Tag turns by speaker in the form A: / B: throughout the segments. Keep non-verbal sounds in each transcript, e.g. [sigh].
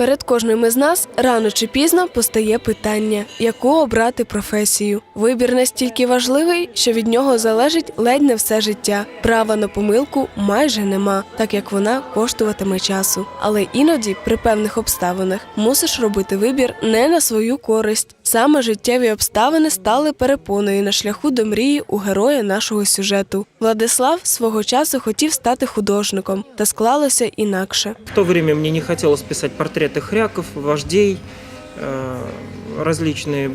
A: Перед кожним із нас рано чи пізно постає питання, яку обрати професію. Вибір настільки важливий, що від нього залежить ледь не все життя. Права на помилку майже нема, так як вона коштуватиме часу. Але іноді, при певних обставинах, мусиш робити вибір не на свою користь. Саме життєві обставини стали перепоною на шляху до мрії у героя нашого сюжету. Владислав свого часу хотів стати художником, та склалося інакше.
B: В то время мне не хотелось писать портреты хряков, вождей, э, различные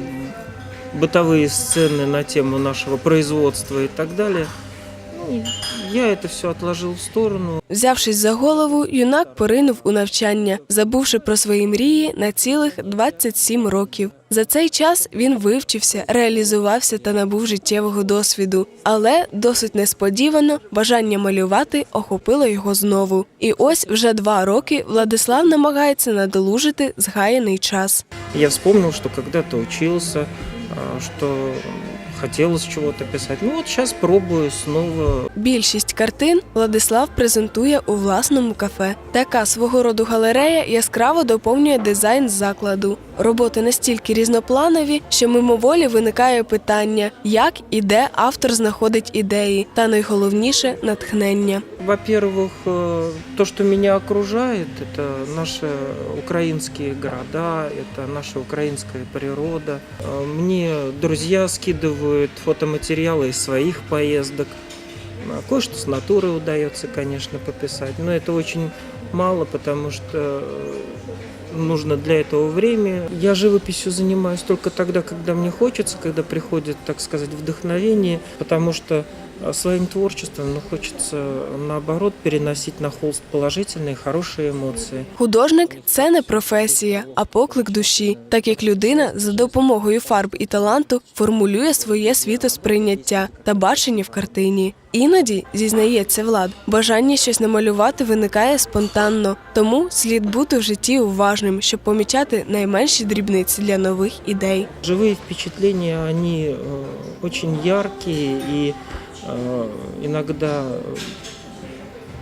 B: бытовые сцены на тему нашего производства и так далее. я это все отложил в сторону.
A: Взявшись за голову, юнак поринув у навчання, забувши про свої мрії на цілих 27 років. За цей час він вивчився, реалізувався та набув життєвого досвіду. Але досить несподівано бажання малювати охопило його знову. І ось вже два роки Владислав намагається надолужити згаяний час.
B: Я вспомнил, что когда-то учился, а, что хотелось чего-то. Ну от зараз пробую знову.
A: Більшість картин Владислав презентує у власному кафе. Така свого роду галерея яскраво доповнює дизайн закладу. Роботи настільки різнопланові, що мимоволі виникає питання, як і де автор знаходить ідеї, та найголовніше натхнення.
B: Во-первых, э, то, что меня окружает, это наши украинские города, это наша украинская природа. Э, Мне друзья скидывают фотоматериалы из своих поездок. А Кое-что с натуры удается, конечно, пописать, но это очень мало, потому что э, нужно для этого время. Я живописью занимаюсь только тогда, когда мне хочется, когда приходит, так сказать, вдохновение, потому что своим творчеством ну, хочется, наоборот, переносить на холст положительные, хорошие эмоции.
A: Художник це не професія, а поклик душі, так як людина за допомогою фарб і таланту формулює своє світосприйняття та бачення в картині. Іноді, зізнається Влад, бажання щось намалювати виникає спонтанно, тому слід бути в житті уважним, щоб помічати найменші дрібниці для нових ідей.
B: Живые впечатления, они э, очень яркие и э, иногда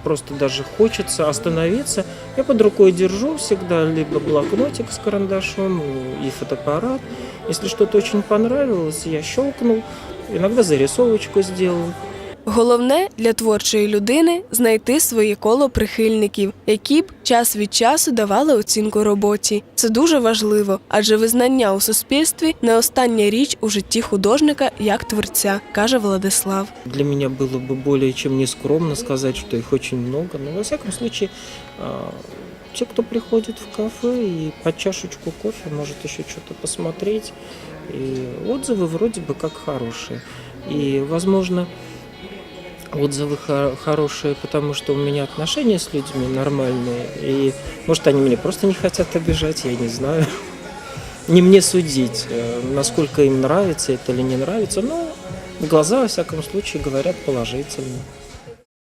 B: просто даже хочется остановиться. Я под рукой держу всегда либо блокнотик с карандашом и фотоаппарат. Если что-то очень понравилось, я щелкнул, иногда зарисовочку сделал.
A: Головне для творчої людини знайти своє коло прихильників, які б час від часу давали оцінку роботі. Це дуже важливо, адже визнання у суспільстві не остання річ у житті художника як творця, каже Владислав.
B: Для меня было бы более чем нескромно сказать, что их очень много. Но во всяком случае, а, те, кто приходит в кафе и под чашечку кофе может еще что-то посмотреть, и отзывы вроде бы как хорошие. И, возможно, отзывы хо- хорошие, потому что у меня отношения с людьми нормальные. И, может, они меня просто не хотят обижать, я не знаю. [laughs] Не мне судить, э, насколько им нравится это или не нравится, но глаза, во всяком случае, говорят положительно.